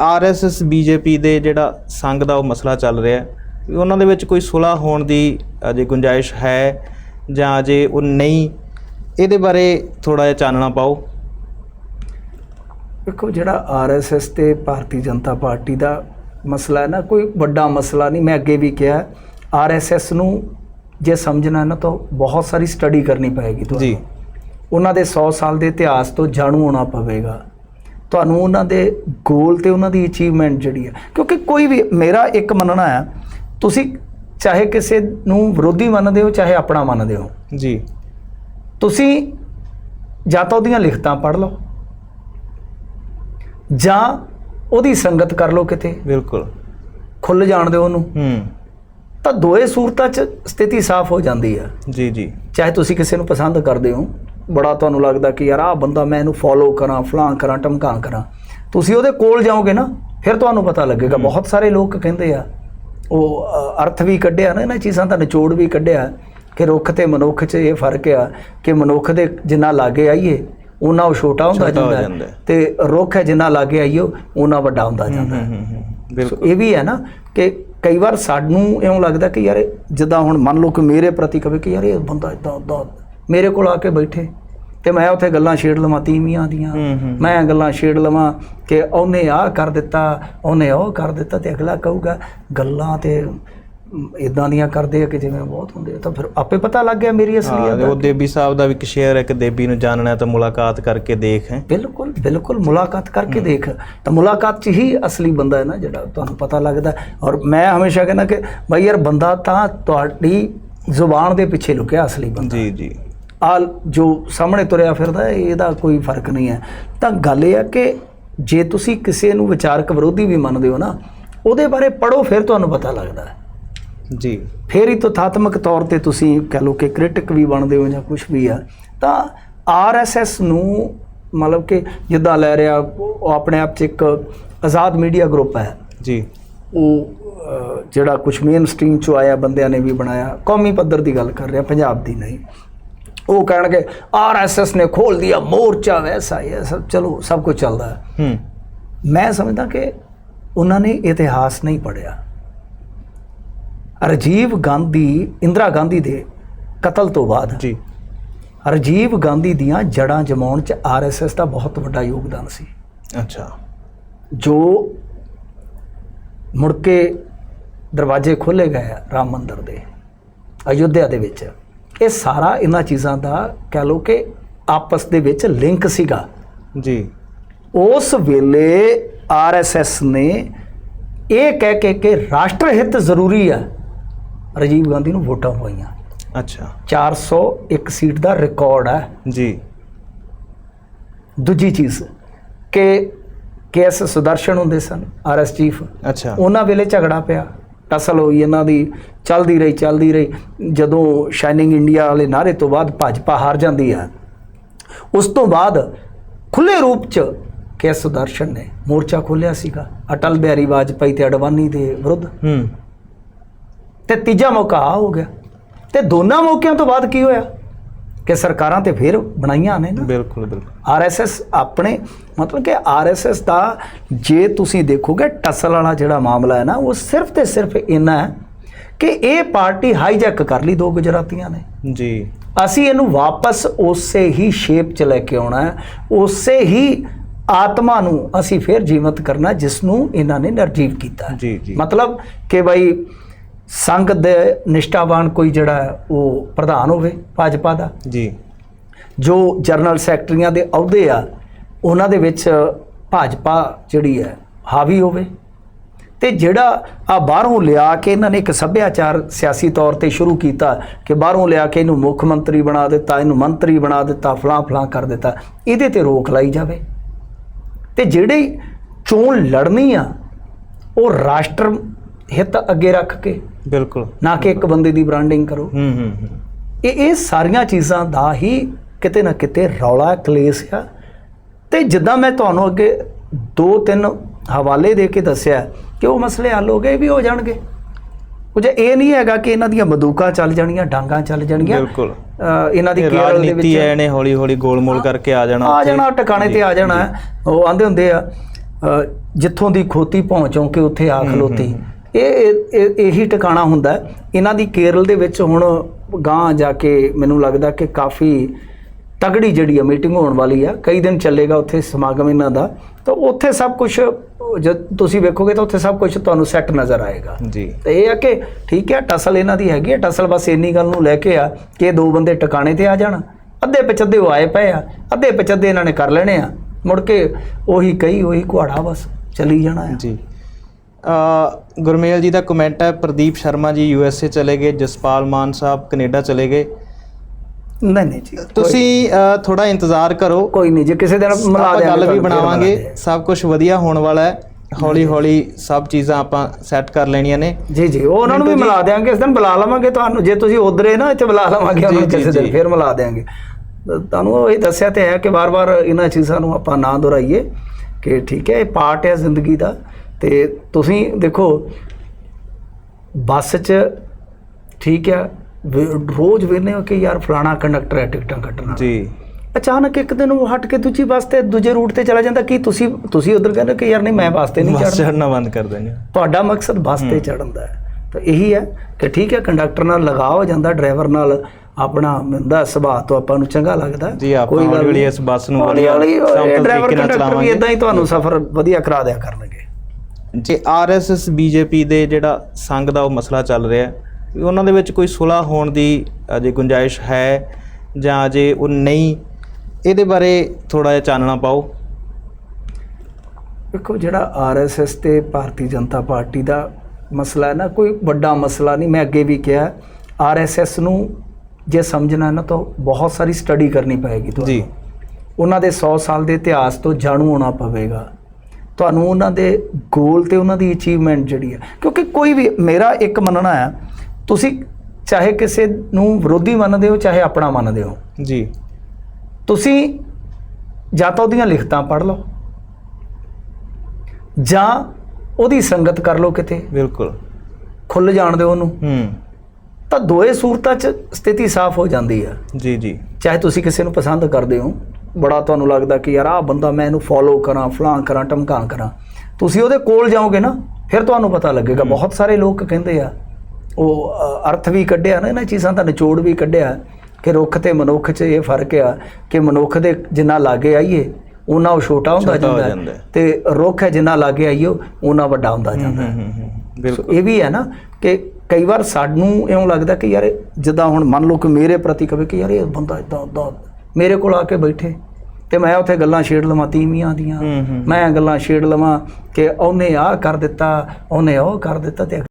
RSS BJP ਦੇ ਜਿਹੜਾ ਸੰਘ ਦਾ ਉਹ ਮਸਲਾ ਚੱਲ ਰਿਹਾ ਹੈ। ਉਹਨਾਂ ਦੇ ਵਿੱਚ ਕੋਈ ਸੁਲ੍ਹਾ ਹੋਣ ਦੀ ਅਜੇ ਗੁੰਜਾਇਸ਼ ਹੈ ਜਾਂ ਅਜੇ ਉਹ ਨਹੀਂ ਇਹਦੇ ਬਾਰੇ ਥੋੜਾ ਜਿਹਾ ਚਾਨਣਾ ਪਾਓ। ਵੇਖੋ ਜਿਹੜਾ ਆਰਐਸਐਸ ਤੇ ਭਾਰਤੀ ਜਨਤਾ ਪਾਰਟੀ ਦਾ ਮਸਲਾ ਹੈ ਨਾ ਕੋਈ ਵੱਡਾ ਮਸਲਾ ਨਹੀਂ। ਮੈਂ ਅੱਗੇ ਵੀ ਕਿਹਾ ਆਰਐਸਐਸ ਨੂੰ ਜੇ ਸਮਝਣਾ ਨਾ ਤਾਂ ਬਹੁਤ ਸਾਰੀ ਸਟੱਡੀ ਕਰਨੀ ਪਏਗੀ ਤੁਹਾਨੂੰ। ਜੀ ਉਹਨਾਂ ਦੇ 100 ਸਾਲ ਦੇ ਇਤਿਹਾਸ ਤੋਂ ਜਾਣੂ ਹੋਣਾ ਪਵੇਗਾ। ਤੁਹਾਨੂੰ ਉਹਨਾਂ ਦੇ ਗੋਲ ਤੇ ਉਹਨਾਂ ਦੀ ਅਚੀਵਮੈਂਟ ਜਿਹੜੀ ਹੈ ਕਿਉਂਕਿ ਕੋਈ ਵੀ ਮੇਰਾ ਇੱਕ ਮੰਨਣਾ ਹੈ ਤੁਸੀਂ ਚਾਹੇ ਕਿਸੇ ਨੂੰ ਵਿਰੋਧੀ ਮੰਨਦੇ ਹੋ ਚਾਹੇ ਆਪਣਾ ਮੰਨਦੇ ਹੋ। ਜੀ। ਤੁਸੀਂ ਜਾਂ ਤਾਂ ਉਹਦੀਆਂ ਲਿਖਤਾਂ ਪੜ੍ਹ ਲਓ ਜਾਂ ਉਹਦੀ ਸੰਗਤ ਕਰ ਲਓ ਕਿਤੇ। ਬਿਲਕੁਲ। ਖੁੱਲ ਜਾਣ ਦਿਓ ਉਹਨੂੰ। ਹੂੰ। ਤਾਂ ਦੋਏ ਸੂਰਤਾਂ 'ਚ ਸਥਿਤੀ ਸਾਫ਼ ਹੋ ਜਾਂਦੀ ਹੈ। ਜੀ ਜੀ। ਚਾਹੇ ਤੁਸੀਂ ਕਿਸੇ ਨੂੰ ਪਸੰਦ ਕਰਦੇ ਹੋ ਬੜਾ ਤੁਹਾਨੂੰ ਲੱਗਦਾ ਕਿ ਯਾਰ ਆਹ ਬੰਦਾ ਮੈਂ ਇਹਨੂੰ ਫੋਲੋ ਕਰਾਂ ਫਲਾਂ ਕਰਾਂ ਟਮਕਾਂ ਕਰਾਂ। ਤੁਸੀਂ ਉਹਦੇ ਕੋਲ ਜਾਓਗੇ ਨਾ ਫਿਰ ਤੁਹਾਨੂੰ ਪਤਾ ਲੱਗੇਗਾ। ਬਹੁਤ ਸਾਰੇ ਲੋਕ ਕਹਿੰਦੇ ਆ ਉਹ ਅਰਥ ਵੀ ਕੱਢਿਆ ਨਾ ਇਹਨਾਂ ਚੀਜ਼ਾਂ ਦਾ ਨਿਚੋੜ ਵੀ ਕੱਢਿਆ ਕਿ ਰੁੱਖ ਤੇ ਮਨੁੱਖ 'ਚ ਇਹ ਫ਼ਰਕ ਆ ਕਿ ਮਨੁੱਖ ਦੇ ਜਿੰਨਾ ਲਾਗੇ ਆਈਏ ਉਹਨਾਂ ਉਹ ਛੋਟਾ ਹੁੰਦਾ ਜਾਂਦਾ। ਤੇ ਰੁੱਖ ਹੈ ਜਿੰਨਾ ਲਾਗੇ ਆਈਏ ਉਹਨਾਂ ਵੱਡਾ ਹੁੰਦਾ ਜਾਂਦਾ। ਬਿਲਕੁਲ। ਇਹ ਵੀ ਹੈ ਨਾ ਕਿ ਕਈ ਵਾਰ ਸਾਨੂੰ ਇਉਂ ਲੱਗਦਾ ਕਿ ਯਾਰ ਜਿੱਦਾਂ ਹੁਣ ਮੰਨ ਲਓ ਕਿ ਮੇਰੇ ਪ੍ਰਤੀ ਕਵੇ ਕਿ ਯਾਰ ਇਹ ਬੰਦਾ ਇਦਾਂ ਉਦਾਂ ਮੇਰੇ ਕੋਲ ਆ ਕੇ ਬੈਠੇ। ਤੇ ਮੈਂ ਉੱਥੇ ਗੱਲਾਂ ਛੇੜ ਲਵਾਂ ਤੀਵੀਆਂ ਦੀਆਂ। ਮੈਂ ਗੱਲਾਂ ਛੇੜ ਲਵਾਂ ਕਿ ਉਹਨੇ ਆਹ ਕਰ ਦਿੱਤਾ ਉਹਨੇ ਉਹ ਕਰ ਦਿੱਤਾ ਤੇ ਅਗਲਾ ਕਹੂਗਾ ਗੱਲਾਂ ਤੇ ਇਦਾਂ ਦੀਆਂ ਕਰਦੇ ਆ ਕਿ ਜਿਵੇਂ ਬਹੁਤ ਹੁੰਦੇ ਆ। ਤਾਂ ਫਿਰ ਆਪੇ ਪਤਾ ਲੱਗ ਗਿਆ ਮੇਰੀ ਅਸਲੀਅਤ ਉਹ ਦਾ। ਦੇਬੀ ਸਾਹਿਬ ਦਾ ਵੀ ਇੱਕ ਸ਼ੇਅਰ ਹੈ ਕਿ ਦੇਬੀ ਨੂੰ ਜਾਣਨਾ ਤਾਂ ਮੁਲਾਕਾਤ ਕਰਕੇ ਦੇਖ ਹੈ। ਬਿਲਕੁਲ ਬਿਲਕੁਲ ਮੁਲਾਕਾਤ ਕਰਕੇ ਦੇਖ। ਤਾਂ ਮੁਲਾਕਾਤ 'ਚ ਹੀ ਅਸਲੀ ਬੰਦਾ ਹੈ ਨਾ ਜਿਹੜਾ ਤੁਹਾਨੂੰ ਪਤਾ ਲੱਗਦਾ। ਔਰ ਮੈਂ ਹਮੇਸ਼ਾ ਕਹਿੰਦਾ ਕਿ ਭਾਈ ਯਾਰ ਬੰਦਾ ਤਾਂ ਤੁਹਾਡੀ ਜ਼ੁਬਾਨ ਦੇ ਪਿੱਛੇ ਲੁਕਿਆ ਅਸਲੀ ਬੰਦਾ। ਜੀ ਜੀ। ਆ ਜੋ ਸਾਹਮਣੇ ਤੁਰਿਆ ਫਿਰਦਾ ਇਹਦਾ ਕੋਈ ਫ਼ਰਕ ਨਹੀਂ ਹੈ। ਤਾਂ ਗੱਲ ਇਹ ਹੈ ਕਿ ਜੇ ਤੁਸੀਂ ਕਿਸੇ ਨੂੰ ਵਿਚਾਰਕ ਵਿਰੋਧੀ ਵੀ ਮੰਨਦੇ ਹੋ ਨਾ ਉਹਦੇ ਬਾਰੇ ਪੜੋ ਫਿਰ ਤੁਹਾਨੂੰ ਪਤਾ ਲੱਗਦਾ ਹੈ। ਜੀ। ਫਿਰ ਹੀ ਤਥਾਤਮਕ ਤੌਰ ਤੇ ਤੁਸੀਂ ਕਹ ਲਓ ਕਿ ਕ੍ਰਿਟਿਕ ਵੀ ਬਣਦੇ ਹੋ ਜਾਂ ਕੁਝ ਵੀ ਆ ਤਾਂ ਆਰਐਸਐਸ ਨੂੰ ਮਤਲਬ ਕਿ ਜਿੱਦਾਂ ਲੈ ਰਿਹਾ ਉਹ ਆਪਣੇ ਆਪ 'ਚ ਇੱਕ ਆਜ਼ਾਦ ਮੀਡੀਆ ਗਰੁੱਪ ਹੈ। ਜੀ। ਉਹ ਜਿਹੜਾ ਕੁਝ ਮੇਨ ਸਟ੍ਰੀਮ 'ਚੋਂ ਆਇਆ ਬੰਦਿਆਂ ਨੇ ਵੀ ਬਣਾਇਆ ਕੌਮੀ ਪੱਧਰ ਦੀ ਗੱਲ ਕਰ ਰਿਹਾ ਪੰਜਾਬ ਦੀ ਨਹੀਂ। ਉਹ ਕਹਿਣਗੇ ਆਰਐਸਐਸ ਨੇ ਖੋਲ ਦਿਆ ਮੋਰਚਾ ਵੈਸਾ ਇਹ ਸਭ ਚਲੋ ਸਭ ਕੁਝ ਚੱਲਦਾ ਹੈ। ਹੂੰ। ਮੈਂ ਸਮਝਦਾ ਕਿ ਉਹਨਾਂ ਨੇ ਇਤਿਹਾਸ ਨਹੀਂ ਪੜਿਆ ਰਾਜੀਵ ਗਾਂਧੀ ਇੰਦਰਾ ਗਾਂਧੀ ਦੇ ਕਤਲ ਤੋਂ ਬਾਅਦ ਜੀ। ਰਾਜੀਵ ਗਾਂਧੀ ਦੀਆਂ ਜੜਾਂ ਜਮਾਉਣ 'ਚ ਆਰਐਸਐਸ ਦਾ ਬਹੁਤ ਵੱਡਾ ਯੋਗਦਾਨ ਸੀ। ਅੱਛਾ। ਜੋ ਮੁੜ ਕੇ ਦਰਵਾਜ਼ੇ ਖੋਲੇ ਗਏ ਆ ਰਾਮ ਮੰਦਿਰ ਦੇ ਅਯੁੱਧਿਆ ਦੇ ਵਿੱਚ। ਇਹ ਸਾਰਾ ਇਹਨਾਂ ਚੀਜ਼ਾਂ ਦਾ ਕਹਿ ਲਓ ਕਿ ਆਪਸ ਦੇ ਵਿੱਚ ਲਿੰਕ ਸੀਗਾ। ਜੀ। ਉਸ ਵੇਲੇ ਆਰਐਸਐਸ ਨੇ ਇਹ ਕਹਿ ਕੇ ਕਿ ਰਾਸ਼ਟਰ ਹਿੱਤ ਜ਼ਰੂਰੀ ਆ ਰਾਜੀਵ ਗਾਂਧੀ ਨੂੰ ਵੋਟਾਂ ਪਾਈਆਂ ਅੱਛਾ। 401 ਸੀਟ ਦਾ ਰਿਕਾਰਡ ਹੈ ਜੀ। ਦੂਜੀ ਚੀਜ਼ ਕਿ ਕੇਐਸ ਸੁਦਰਸ਼ਨ ਹੁੰਦੇ ਸਨ ਆਰਐਸ ਚੀਫ। ਅੱਛਾ। ਉਹਨਾਂ ਵੇਲੇ ਝਗੜਾ ਪਿਆ। ਟਸਲ ਹੋਈ ਇਹਨਾਂ ਦੀ ਚੱਲਦੀ ਰਹੀ ਚੱਲਦੀ ਰਹੀ। ਜਦੋਂ ਸ਼ਾਈਨਿੰਗ ਇੰਡੀਆ ਵਾਲੇ ਨਾਰੇ ਤੋਂ ਬਾਅਦ ਭਾਜਪਾ ਹਾਰ ਜਾਂਦੀ ਹੈ ਉਸ ਤੋਂ ਬਾਅਦ ਖੁੱਲੇ ਰੂਪ ਚ ਕੇਐਸ ਸੁਦਰਸ਼ਨ ਨੇ ਮੋਰਚਾ ਖੋਲ੍ਹਿਆ ਸੀਗਾ। ਅਟਲ ਬਿਹਾਰੀ ਵਾਜਪਾਈ ਤੇ ਅਡਵਾਨੀ ਦੇ ਵਿਰੁੱਧ। ਹੂੰ। ਤੇ ਤੀਜਾ ਮੌਕਾ ਆ ਹੋ ਗਿਆ। ਤੇ ਦੋਨਾਂ ਮੌਕਿਆਂ ਤੋਂ ਬਾਅਦ ਕੀ ਹੋਇਆ? ਕਿ ਸਰਕਾਰਾਂ ਤੇ ਫਿਰ ਬਣਾਈਆਂ ਨੇ ਨਾ। ਬਿਲਕੁਲ ਬਿਲਕੁਲ। ਆਰਐਸਐਸ ਆਪਣੇ ਮਤਲਬ ਕਿ ਆਰਐਸਐਸ ਦਾ ਜੇ ਤੁਸੀਂ ਦੇਖੋਗੇ ਟਸਲ ਵਾਲਾ ਜਿਹੜਾ ਮਾਮਲਾ ਹੈ ਨਾ ਉਹ ਸਿਰਫ ਤੇ ਸਿਰਫ ਇੰਨਾ ਹੈ ਕਿ ਇਹ ਪਾਰਟੀ ਹਾਈਜੈਕ ਕਰ ਲਈ ਦੋ ਗੁਜਰਾਤੀਆਂ ਨੇ। ਜੀ। ਅਸੀਂ ਇਹਨੂੰ ਵਾਪਸ ਉਸੇ ਹੀ ਸ਼ੇਪ ਚ ਲੈ ਕੇ ਆਉਣਾ ਹੈ ਉਸੇ ਹੀ ਆਤਮਾ ਨੂੰ ਅਸੀਂ ਫਿਰ ਜੀਵਤ ਕਰਨਾ ਜਿਸ ਨੂੰ ਇਹਨਾਂ ਨੇ ਨਿਰਜੀਵ ਕੀਤਾ ਜੀ ਮਤਲਬ ਕਿ ਭਾਈ ਸੰਘ ਦੇ ਨਿਸ਼ਠਾਵਾਨ ਕੋਈ ਜਿਹੜਾ ਉਹ ਪ੍ਰਧਾਨ ਹੋਵੇ ਭਾਜਪਾ ਦਾ। ਜੀ। ਜੋ ਜਨਰਲ ਸੈਕਟਰੀਆਂ ਦੇ ਅਹੁਦੇ ਆ ਉਹਨਾਂ ਦੇ ਵਿੱਚ ਭਾਜਪਾ ਜਿਹੜੀ ਹੈ ਹਾਵੀ ਹੋਵੇ। ਤੇ ਜਿਹੜਾ ਆ ਬਾਹਰੋਂ ਲਿਆ ਕੇ ਇਹਨਾਂ ਨੇ ਇੱਕ ਸੱਭਿਆਚਾਰ ਸਿਆਸੀ ਤੌਰ ਤੇ ਸ਼ੁਰੂ ਕੀਤਾ ਕਿ ਬਾਹਰੋਂ ਲਿਆ ਕੇ ਇਹਨੂੰ ਮੁੱਖ ਮੰਤਰੀ ਬਣਾ ਦਿੱਤਾ ਇਹਨੂੰ ਮੰਤਰੀ ਬਣਾ ਦਿੱਤਾ ਫਲਾਂ ਫਲਾਂ ਕਰ ਦਿੱਤਾ ਇਹਦੇ ਤੇ ਰੋਕ ਲਾਈ ਜਾਵੇ। ਤੇ ਜਿਹੜੀ ਚੋਣ ਲੜਨੀ ਆ ਉਹ ਰਾਸ਼ਟਰ ਹਿੱਤ ਅੱਗੇ ਰੱਖ ਕੇ ਬਿਲਕੁਲ। ਨਾ ਕਿ ਇੱਕ ਬੰਦੇ ਦੀ ਬ੍ਰਾਂਡਿੰਗ ਕਰੋ। ਹੂੰ ਹੂੰ ਇਹ ਇਹ ਸਾਰੀਆਂ ਚੀਜ਼ਾਂ ਦਾ ਹੀ ਕਿਤੇ ਨਾ ਕਿਤੇ ਰੌਲਾ ਕਲੇਸ਼ ਆ। ਤੇ ਜਿੱਦਾਂ ਮੈਂ ਤੁਹਾਨੂੰ ਅੱਗੇ ਦੋ ਤਿੰਨ ਹਵਾਲੇ ਦੇ ਕੇ ਦੱਸਿਆ ਕਿ ਉਹ ਮਸਲੇ ਹੱਲ ਹੋ ਗਏ ਵੀ ਹੋ ਜਾਣਗੇ। ਕੁਝ ਇਹ ਨਹੀਂ ਹੈਗਾ ਕਿ ਇਹਨਾਂ ਦੀਆਂ ਬੰਦੂਕਾਂ ਚੱਲ ਜਾਣੀਆਂ ਡਾਂਗਾ ਚੱਲ ਜਾਣਗੀਆਂ ਬਿਲਕੁਲ। ਇਹਨਾਂ ਦੀ ਕੇਰਲ ਦੇ ਵਿੱਚ ਇਹਨੇ ਹੌਲੀ ਹੌਲੀ ਗੋਲਮੋਲ ਕਰਕੇ ਆ ਜਾਣਾ ਆ। ਜਾਣਾ ਟਿਕਾਣੇ ਤੇ ਆ ਜਾਣਾ। ਉਹ ਆਂਦੇ ਹੁੰਦੇ ਆ ਜਿੱਥੋਂ ਦੀ ਖੋਤੀ ਪਹੁੰਚੋਂ ਕਿ ਉੱਥੇ ਆ ਖਲੋਤੀ। ਇਹ ਇਹ- ਟਿਕਾਣਾ ਹੁੰਦਾ। ਇਹਨਾਂ ਦੀ ਕੇਰਲ ਦੇ ਵਿੱਚ ਹੁਣ ਗਾਂ ਜਾ ਕੇ ਮੈਨੂੰ ਲੱਗਦਾ ਕਿ ਕਾਫੀ ਤਗੜੀ ਜਿਹੜੀ ਆ ਮੀਟਿੰਗ ਹੋਣ ਵਾਲੀ ਆ। ਕਈ ਦਿਨ ਚੱਲੇਗਾ ਉੱਥੇ ਸਮਾਗਮ ਇਹਨਾਂ ਦਾ। ਤਾਂ ਉੱਥੇ ਸਭ ਕੁਝ ਜਦ ਤੁਸੀਂ ਵੇਖੋਗੇ ਤਾਂ ਉੱਥੇ ਸਭ ਕੁਝ ਤੁਹਾਨੂੰ ਸੈੱਟ ਨਜ਼ਰ ਆਏਗਾ। ਜੀ। ਤੇ ਇਹ ਆ ਕਿ ਠੀਕ ਹੈ ਟਸਲ ਇਹਨਾਂ ਦੀ ਹੈਗੀ ਹੈ ਟਸਲ ਬਸ ਇੰਨੀ ਗੱਲ ਨੂੰ ਲੈ ਕੇ ਆ ਕਿ ਦੋ ਬੰਦੇ ਟਿਕਾਣੇ ਤੇ ਆ ਜਾਣ। ਅੱਧੇ ਪਚੱਦੇ ਉਹ ਆਏ ਪਏ ਆ ਅੱਧੇ ਪਚੱਦੇ ਇਹਨਾਂ ਨੇ ਕਰ ਲੈਣੇ ਆ। ਮੁੜ ਕੇ ਉਹੀ ਕਈ ਉਹੀ ਕੁਹਾੜਾ ਬਸ ਚੱਲੀ ਜਾਣਾ ਹੈ ਜੀ। ਗੁਰਮੇਲ ਜੀ ਦਾ ਕਮੈਂਟ ਹੈ Pradeep Sharma ji U S A ਚਲੇ ਗਏ ਜਸਪਾਲ ਮਾਨ ਸਾਹਿਬ ਕੈਨੇਡਾ ਚਲੇ ਗਏ। ਨਹੀਂ ਨਹੀਂ ਜੀ। ਤੁਸੀਂ ਥੋੜਾ ਇੰਤਜ਼ਾਰ ਕਰੋ। ਕੋਈ ਨਹੀਂ ਜੇ ਕਿਸੇ ਦਿਨ ਮਿਲਾ ਦਿਆਂਗੇ ਗੱਲ ਵੀ ਬਣਾਵਾਂਗੇ। ਸਭ ਕੁਝ ਵਧੀਆ ਹੋਣ ਵਾਲਾ ਹੈ। ਹੌਲੀ ਹੌਲੀ ਸਭ ਚੀਜ਼ਾਂ ਆਪਾਂ ਸੈੱਟ ਕਰ ਲੈਣੀਆਂ ਨੇ। ਜੀ ਜੀ ਉਹ ਉਹਨਾਂ ਨੂੰ ਵੀ ਮਿਲਾ ਦਿਆਂਗੇ ਇਸ ਦਿਨ ਬੁਲਾ ਲਵਾਂਗੇ ਤੁਹਾਨੂੰ। ਜੇ ਤੁਸੀਂ ਉਧਰੇ ਨਾ ਇੱਥੇ ਬੁਲਾ ਲਵਾਂਗੇ ਉਹਨਾਂ ਕਿਸੇ ਦਿਨ। ਫਿਰ ਮਿਲਾ ਦਿਆਂਗੇ। ਤਾਂ ਤੁਹਾਨੂੰ ਉਹ ਇਹ ਦੱਸਿਆ ਤੇ ਹੈ ਕਿ ਵਾਰ-ਵਾਰ ਇਹਨਾਂ ਚੀਜ਼ਾਂ ਨੂੰ ਆਪਾਂ ਨਾ ਦੁਹਰਾਈਏ ਕਿ ਠੀਕ ਹੈ ਇਹ ਪਾਰਟ ਹੈ ਜ਼ਿੰਦਗੀ ਦਾ। ਤੇ ਤੁਸੀਂ ਦੇਖੋ ਬੱਸ 'ਚ ਠੀਕ ਵੇ- ਰੋਜ਼ ਵੇਖਦੇ ਹੋ ਕਿ ਯਾਰ ਫਲਾਣਾ ਕੰਡਕਟਰ ਹੈ ਟਿਕਟਾਂ ਕੱਟਣਾ ਜੀ। ਅਚਾਨਕ ਇੱਕ ਦਿਨ ਉਹ ਹਟ ਕੇ ਦੂਜੀ ਬੱਸ ਤੇ ਦੂਜੇ ਰੂਟ ਤੇ ਚਲਾ ਜਾਂਦਾ ਕੀ ਤੁਸੀਂ ਤੁਸੀਂ ਉਧਰ ਕਹਿੰਦੇ ਕਿ ਯਾਰ ਨਹੀਂ ਮੈਂ ਬੱਸ ਤੇ ਨਹੀਂ ਬਸ ਚੜ੍ਹਨਾ? ਚੜਨਾ ਬੰਦ ਕਰ ਦੇਣਗੇ ਤੁਹਾਡਾ ਮਕਸਦ ਬੱਸ ਤੇ ਚੜਨ ਦਾ ਹੈ। ਤਾਂ ਇਹੀ ਹੈ ਕਿ ਠੀਕ ਹੈ ਕੰਡਕਟਰ ਨਾਲ ਲਗਾਅ ਹੋ ਜਾਂਦਾ ਡਰਾਈਵਰ ਨਾਲ ਆਪਣਾ ਮਿਲਦਾ ਸੁਭਾਅ ਤੋਂ ਆਪਾਂ ਨੂੰ ਚੰਗਾ ਲੱਗਦਾ। ਜੀ, ਕੋਈ ਗੱਲ ਨਹੀਂ। ਇਸ ਬੱਸ ਨੂੰ ਵਧੀਆ ਡਰਾਈਵਰ ਕੰਡਕਟਰ ਵੀ। ਇਦਾਂ ਹੀ ਤੁਹਾਨੂੰ ਸਫ਼ਰ ਵਧੀਆ ਕਰਾ ਦਿਆ ਕਰਨਗੇ। ਜੇ ਆਰਐਸਐਸ ਬੀਜੇਪੀ ਦੇ ਜਿਹੜਾ ਸੰਘ ਦਾ ਉਹ ਮਸਲਾ ਚੱਲ ਰਿਹਾ ਹੈ ਉਹਨਾਂ ਦੇ ਵਿੱਚ ਕੋਈ ਸੁਲ੍ਹਾ ਹੋਣ ਦੀ ਅਜੇ ਗੁੰਜਾਇਸ਼ ਹੈ ਜਾਂ ਅਜੇ ਉਹ ਨਹੀਂ ਇਹਦੇ ਬਾਰੇ ਥੋੜਾ ਜਿਹਾ ਚਾਨਣਾ ਪਾਓ। ਵੇਖੋ ਜਿਹੜਾ ਆਰਐਸਐਸ ਤੇ ਭਾਰਤੀ ਜਨਤਾ ਪਾਰਟੀ ਦਾ ਮਸਲਾ ਹੈ ਨਾ ਕੋਈ ਵੱਡਾ ਮਸਲਾ ਨਹੀਂ ਮੈਂ ਅੱਗੇ ਵੀ ਕਿਹਾ ਆਰਐਸਐਸ ਨੂੰ ਜੇ ਸਮਝਣਾ ਹੈ ਨਾ ਤਾਂ ਬਹੁਤ ਸਾਰੀ ਸਟੱਡੀ ਕਰਨੀ ਪਏਗੀ ਤੁਹਾਨੂੰ। ਜੀ ਉਹਨਾਂ ਦੇ 100 ਸਾਲ ਦੇ ਇਤਿਹਾਸ ਤੋਂ ਜਾਣੂ ਹੋਣਾ ਪਵੇਗਾ। ਤੁਹਾਨੂੰ ਉਹਨਾਂ ਦੇ ਗੋਲ ਤੇ ਉਹਨਾਂ ਦੀ ਅਚੀਵਮੈਂਟ ਜਿਹੜੀ ਹੈ। ਕਿਉਂਕਿ ਕੋਈ ਵੀ ਮੇਰਾ ਇੱਕ ਮੰਨਣਾ ਹੈ ਤੁਸੀਂ ਚਾਹੇ ਕਿਸੇ ਨੂੰ ਵਿਰੋਧੀ ਮੰਨਦੇ ਹੋ ਚਾਹੇ ਆਪਣਾ ਮੰਨਦੇ ਹੋ। ਜੀ। ਤੁਸੀਂ ਜਾਂ ਤਾਂ ਉਹਦੀਆਂ ਲਿਖਤਾਂ ਪੜ੍ਹ ਲਓ ਜਾਂ ਉਹਦੀ ਸੰਗਤ ਕਰ ਲਓ ਕਿਤੇ। ਬਿਲਕੁਲ। ਖੁੱਲ ਜਾਣ ਦਿਓ ਉਹਨੂੰ। ਹੂੰ। ਤਾਂ ਦੋਏ ਸੂਰਤਾਂ 'ਚ ਸਥਿਤੀ ਸਾਫ਼ ਹੋ ਜਾਂਦੀ ਹੈ। ਜੀ ਜੀ। ਚਾਹੇ ਤੁਸੀਂ ਕਿਸੇ ਨੂੰ ਪਸੰਦ ਕਰਦੇ ਹੋ ਬੜਾ ਤੁਹਾਨੂੰ ਲੱਗਦਾ ਕਿ ਯਾਰ ਆਹ ਬੰਦਾ ਮੈਂ ਇਹਨੂੰ ਫੋਲੋ ਕਰਾਂ ਫਲਾਂ ਕਰਾਂ ਟਮਕਾਂ ਕਰਾਂ। ਤੁਸੀਂ ਉਹਦੇ ਕੋਲ ਜਾਓਗੇ ਨਾ ਫਿਰ ਤੁਹਾਨੂੰ ਪਤਾ ਲੱਗੇਗਾ। ਬਹੁਤ ਸਾਰੇ ਲੋਕ ਕਹਿੰਦੇ ਆ ਉਹ ਅਰਥ ਵੀ ਕੱਢਿਆ ਨਾ ਇਹਨਾਂ ਚੀਜ਼ਾਂ ਦਾ ਨਿਚੋੜ ਵੀ ਕੱਢਿਆ ਕਿ ਰੁੱਖ ਤੇ ਮਨੁੱਖ 'ਚ ਇਹ ਫ਼ਰਕ ਆ ਕਿ ਮਨੁੱਖ ਦੇ ਜਿੰਨਾ ਲਾਗੇ ਆਈਏ ਉਹਨਾਂ ਉਹ ਛੋਟਾ ਹੁੰਦਾ ਜਾਂਦਾ। ਤੇ ਰੁੱਖ ਹੈ ਜਿੰਨਾ ਲਾਗੇ ਆਈਓ ਉਹਨਾਂ ਵੱਡਾ ਹੁੰਦਾ ਜਾਂਦਾ। ਬਿਲਕੁਲ। ਇਹ ਵੀ ਹੈ ਨਾ ਕਿ ਕਈ ਵਾਰ ਸਾਨੂੰ ਇਉਂ ਲੱਗਦਾ ਕਿ ਯਾਰ ਜਿੱਦਾਂ ਹੁਣ ਮੰਨ ਲਓ ਕਿ ਮੇਰੇ ਪ੍ਰਤੀ ਕਵੇ ਕਿ ਯਾਰ ਇਹ ਬੰਦਾ ਇਦਾਂ ਉਦਾਂ ਮੇਰੇ ਕੋਲ ਆ ਕੇ ਬੈਠੇ ਤੇ ਮੈਂ ਉੱਥੇ ਗੱਲਾਂ ਛੇੜ ਲਵਾਂ ਤੀਵੀਆਂ ਦੀਆਂ। ਮੈਂ ਗੱਲਾਂ ਛੇੜ ਲਵਾਂ ਕਿ ਉਹਨੇ ਆਹ ਕਰ ਦਿੱਤਾ ਉਹਨੇ ਉਹ ਕਰ ਦਿੱਤਾ ਤੇ